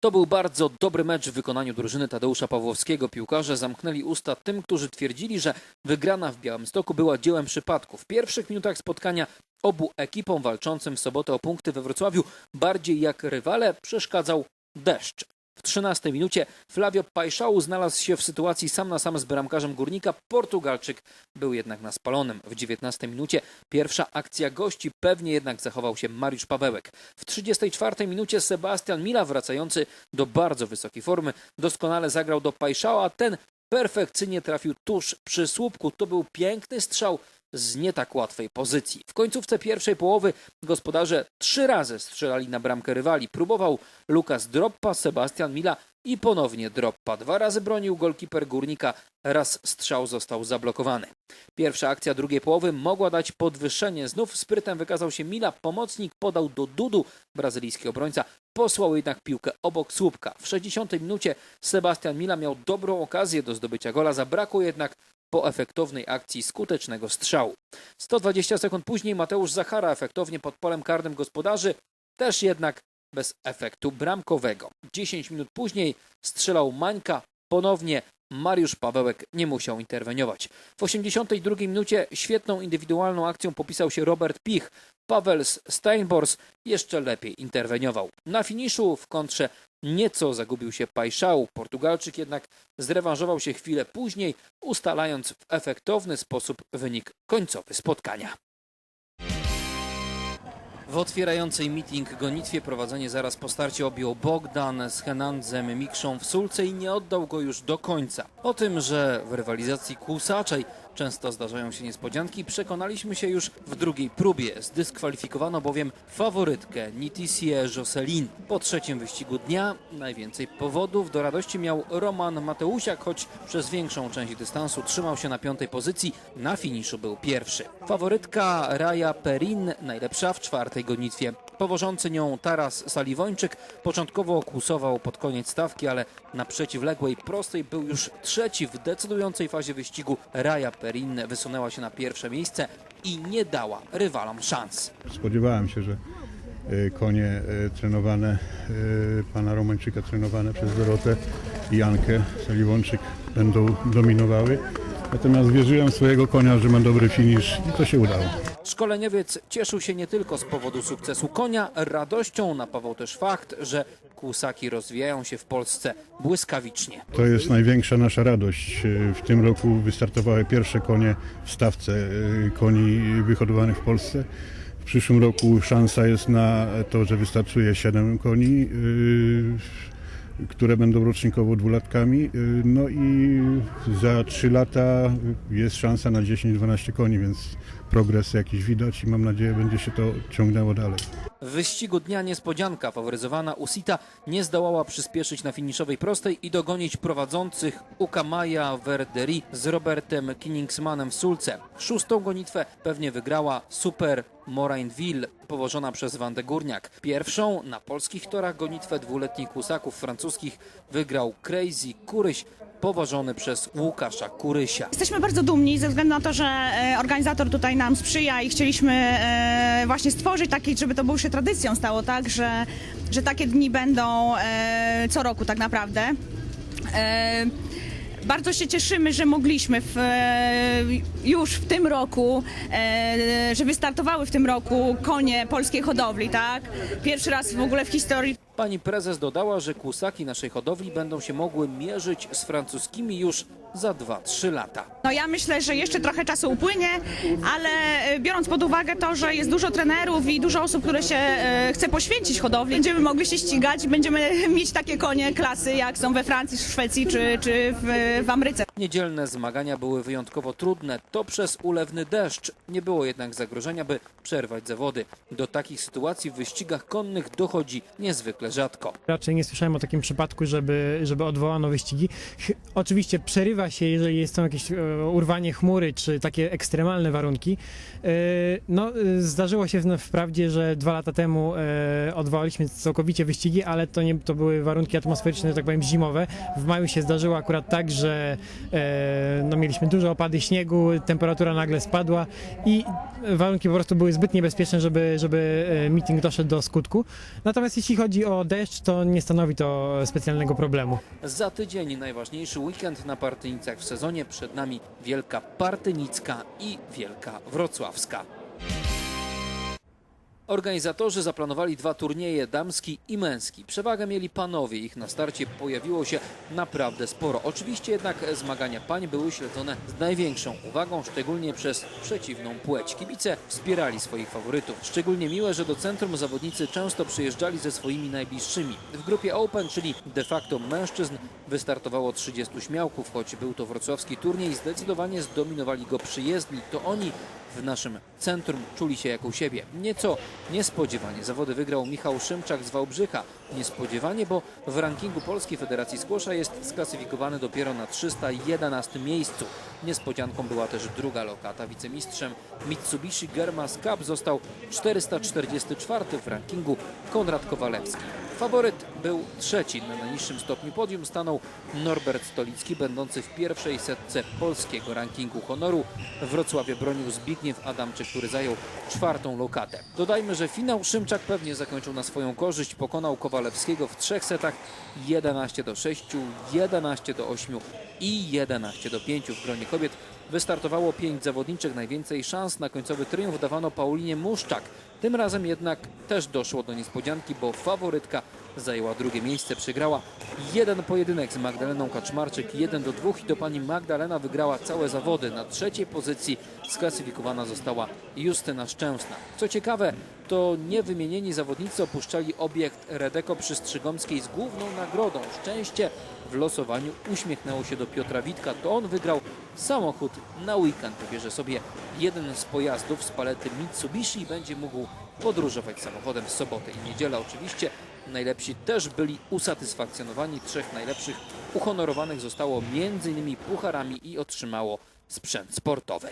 To był bardzo dobry mecz w wykonaniu drużyny Tadeusza Pawłowskiego. Piłkarze zamknęli usta tym, którzy twierdzili, że wygrana w Białymstoku była dziełem przypadku. W pierwszych minutach spotkania obu ekipom walczącym w sobotę o punkty we Wrocławiu bardziej jak rywale przeszkadzał deszcz. W 13 minucie Flavio Pajszału znalazł się w sytuacji sam na sam z bramkarzem Górnika. Portugalczyk był jednak na spalonym. W 19 minucie pierwsza akcja gości pewnie jednak zachował się Mariusz Pawełek. W 34 minucie Sebastian Mila wracający do bardzo wysokiej formy doskonale zagrał do Pajszała, ten perfekcyjnie trafił tuż przy słupku. To był piękny strzał z nie tak łatwej pozycji. W końcówce pierwszej połowy gospodarze trzy razy strzelali na bramkę rywali. Próbował Lukas Droppa, Sebastian Mila i ponownie Droppa. Dwa razy bronił golkiper Górnika, raz strzał został zablokowany. Pierwsza akcja drugiej połowy mogła dać podwyższenie. Znów sprytem wykazał się Mila, pomocnik podał do Dudu, brazylijski obrońca, posłał jednak piłkę obok słupka. W 60 minucie Sebastian Mila miał dobrą okazję do zdobycia gola, zabrakło jednak po efektownej akcji skutecznego strzału. 120 sekund później Mateusz Zachara efektownie pod polem karnym gospodarzy, też jednak bez efektu bramkowego. 10 minut później strzelał Mańka, ponownie Mariusz Pawełek nie musiał interweniować. W 82 minucie świetną indywidualną akcją popisał się Robert Pich. Pawels Steinbors jeszcze lepiej interweniował. Na finiszu w kontrze nieco zagubił się Pajszał. Portugalczyk jednak zrewanżował się chwilę później, ustalając w efektowny sposób wynik końcowy spotkania. W otwierającej meeting gonitwie prowadzenie zaraz po starcie objął Bogdan z Henandzem Mikszą w Sulce i nie oddał go już do końca. O tym, że w rywalizacji kłusaczej często zdarzają się niespodzianki, przekonaliśmy się już w drugiej próbie. Zdyskwalifikowano bowiem faworytkę Nitisię Jocelyn. Po trzecim wyścigu dnia najwięcej powodów do radości miał Roman Mateusiak, choć przez większą część dystansu trzymał się na piątej pozycji, na finiszu był pierwszy. Faworytka Raja Perin, najlepsza w czwartej gonitwie. Powożący nią Taras Saliwończyk początkowo kłusował pod koniec stawki, ale na przeciwległej prostej był już trzeci w decydującej fazie wyścigu. Raja Perin wysunęła się na pierwsze miejsce i nie dała rywalom szans. Spodziewałem się, że e, konie e, trenowane, e, pana Romańczyka trenowane przez Dorotę i Jankę Saliwonczyk będą dominowały. Natomiast wierzyłem swojego konia, że ma dobry finisz i to się udało. Szkoleniowiec cieszył się nie tylko z powodu sukcesu konia, radością napawał też fakt, że kłusaki rozwijają się w Polsce błyskawicznie. To jest największa nasza radość. W tym roku wystartowały pierwsze konie w stawce e, koni wyhodowanych w Polsce. W przyszłym roku szansa jest na to, że wystartuje 7 koni, e, które będą rocznikowo dwulatkami. E, No i za 3 lata jest szansa na 10-12 koni, więc progres jakiś widać i mam nadzieję będzie się to ciągnęło dalej. W wyścigu dnia niespodzianka faworyzowana Usita nie zdołała przyspieszyć na finiszowej prostej i dogonić prowadzących Ukamaja Verderi z Robertem Kinningsmanem w Sulce. Szóstą gonitwę pewnie wygrała Super Morainville, powożona przez Wandę Górniak. Pierwszą na polskich torach gonitwę dwuletnich kusaków francuskich wygrał Crazy Kuryś, powożony przez Łukasza Kurysia. Jesteśmy bardzo dumni ze względu na to, że e, organizator tutaj nam sprzyja i chcieliśmy e, właśnie stworzyć takie, żeby to było się tradycją stało, tak, że, że takie dni będą e, co roku tak naprawdę. Bardzo się cieszymy, że mogliśmy w, już w tym roku, że wystartowały w tym roku konie polskiej hodowli, tak? Pierwszy raz w ogóle w historii Pani prezes dodała, że kłusaki naszej hodowli będą się mogły mierzyć z francuskimi już za 2-3 lata. No ja myślę, że jeszcze trochę czasu upłynie, ale e, biorąc pod uwagę to, że jest dużo trenerów i dużo osób, które się e, chce poświęcić hodowli, będziemy mogli się ścigać i będziemy mieć takie konie klasy, jak są we Francji, w Szwecji czy, czy w, w Ameryce. Niedzielne zmagania były wyjątkowo trudne. To przez ulewny deszcz. Nie było jednak zagrożenia, by przerwać zawody. Do takich sytuacji w wyścigach konnych dochodzi niezwykle rzadko. Raczej nie słyszałem o takim przypadku, żeby, żeby odwołano wyścigi. Oczywiście przerywa się, jeżeli jest to jakieś e, urwanie chmury, czy takie ekstremalne warunki. E, No, e, zdarzyło się wprawdzie, że dwa lata temu odwołaliśmy całkowicie wyścigi, ale to, nie, to były warunki atmosferyczne, tak powiem, zimowe. W maju się zdarzyło akurat tak, że no, mieliśmy duże opady śniegu, temperatura nagle spadła i warunki po prostu były zbyt niebezpieczne, żeby, żeby meeting doszedł do skutku. Natomiast jeśli chodzi o deszcz, to nie stanowi to specjalnego problemu. Za tydzień najważniejszy weekend na Partynicach w sezonie. Przed nami Wielka Partynicka i Wielka Wrocławska. Organizatorzy zaplanowali dwa turnieje, damski i męski. Przewagę mieli panowie, ich na starcie pojawiło się naprawdę sporo. Oczywiście jednak zmagania pań były śledzone z największą uwagą, szczególnie przez przeciwną płeć. Kibice wspierali swoich faworytów. Szczególnie miłe, że do centrum zawodnicy często przyjeżdżali ze swoimi najbliższymi. W grupie Open, czyli de facto mężczyzn, wystartowało 30 śmiałków, choć był to wrocławski turniej, zdecydowanie zdominowali go przyjezdni. To oni w naszym centrum czuli się jak u siebie. Nieco niespodziewanie zawody wygrał Michał Szymczak z Wałbrzycha. Niespodziewanie, bo w rankingu Polskiej Federacji Skłosza jest sklasyfikowany dopiero na 311 miejscu. Niespodzianką była też druga lokata. Wicemistrzem Mitsubishi Germas Cup został 444 w rankingu Konrad Kowalewski. Faworyt był trzeci. Na najniższym stopniu podium stanął Norbert Stolicki, będący w pierwszej setce polskiego rankingu honoru. Wrocławie bronił Zbigniew Adamczyk, który zajął czwartą lokatę. Dodajmy, że finał Szymczak pewnie zakończył na swoją korzyść. Pokonał Kowalewskiego w trzech setach 11 do 6, 11 do 8 i 11 do 5 w gronie kobiet. Wystartowało pięć zawodniczek. Najwięcej szans na końcowy triumf dawano Paulinie Muszczak. Tym razem jednak też doszło do niespodzianki, bo faworytka zajęła drugie miejsce. Przegrała jeden pojedynek z Magdaleną Kaczmarczyk, 1 do 2 i to pani Magdalena wygrała całe zawody. Na trzeciej pozycji sklasyfikowana została Justyna Szczęsna. Co ciekawe, to niewymienieni zawodnicy opuszczali obiekt Redeko przy Strzygomskiej z główną nagrodą. Szczęście w losowaniu uśmiechnęło się do Piotra Witka. To on wygrał samochód na weekend. Wybierze sobie jeden z pojazdów z palety Mitsubishi i będzie mógł podróżować samochodem w sobotę i niedzielę. Oczywiście najlepsi też byli usatysfakcjonowani. Trzech najlepszych uhonorowanych zostało m.in. pucharami i otrzymało sprzęt sportowy.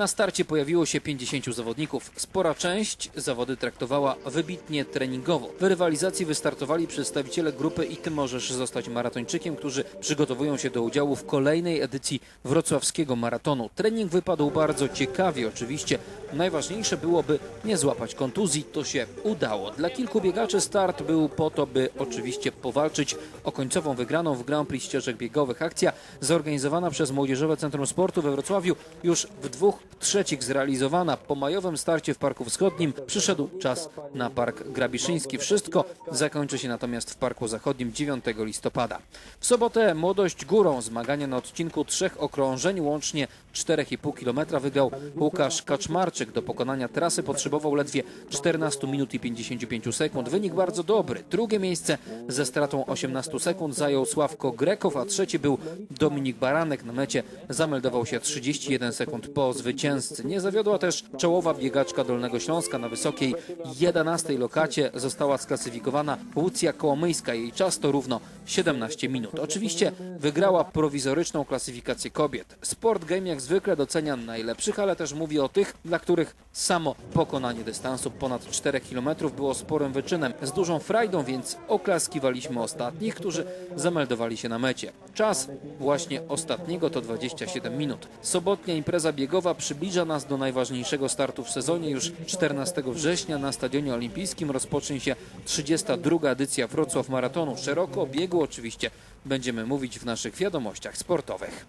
Na starcie pojawiło się 50 zawodników. Spora część zawody traktowała wybitnie treningowo. W rywalizacji wystartowali przedstawiciele grupy I Ty Możesz Zostać Maratończykiem, którzy przygotowują się do udziału w kolejnej edycji wrocławskiego maratonu. Trening wypadł bardzo ciekawie oczywiście. Najważniejsze byłoby nie złapać kontuzji. To się udało. Dla kilku biegaczy start był po to, by oczywiście powalczyć o końcową wygraną w Grand Prix ścieżek biegowych. Akcja zorganizowana przez Młodzieżowe Centrum Sportu we Wrocławiu już w dwóch trzecich zrealizowana. Po majowym starcie w Parku Wschodnim przyszedł czas na Park Grabiszyński. Wszystko zakończy się natomiast w Parku Zachodnim 9 listopada. W sobotę młodość górą zmagania na odcinku trzech okrążeń, łącznie 4,5 km wygrał Łukasz Kaczmarczyk. Do pokonania trasy potrzebował ledwie 14 minut i 55 sekund. Wynik bardzo dobry. Drugie miejsce ze stratą 18 sekund zajął Sławko Grekow, a trzeci był Dominik Baranek. Na mecie zameldował się 31 sekund po zwycięzcy. Nie zawiodła też czołowa biegaczka Dolnego Śląska na wysokiej 11 lokacie została sklasyfikowana Łucja Kołomyjska. Jej czas to równo 17 minut. Oczywiście wygrała prowizoryczną klasyfikację kobiet. Sport Game jak zwykle docenia najlepszych, ale też mówi o tych, dla których samo pokonanie dystansu ponad 4 km było sporym wyczynem. Z dużą frajdą więc oklaskiwaliśmy ostatnich, którzy zameldowali się na mecie. Czas właśnie ostatniego to 27 minut. Sobotnia impreza biegowa przybliża nas do najważniejszego startu w sezonie. Już 14 września na Stadionie Olimpijskim rozpocznie się 32. edycja Wrocław Maratonu. Szeroko biegu oczywiście będziemy mówić w naszych wiadomościach sportowych.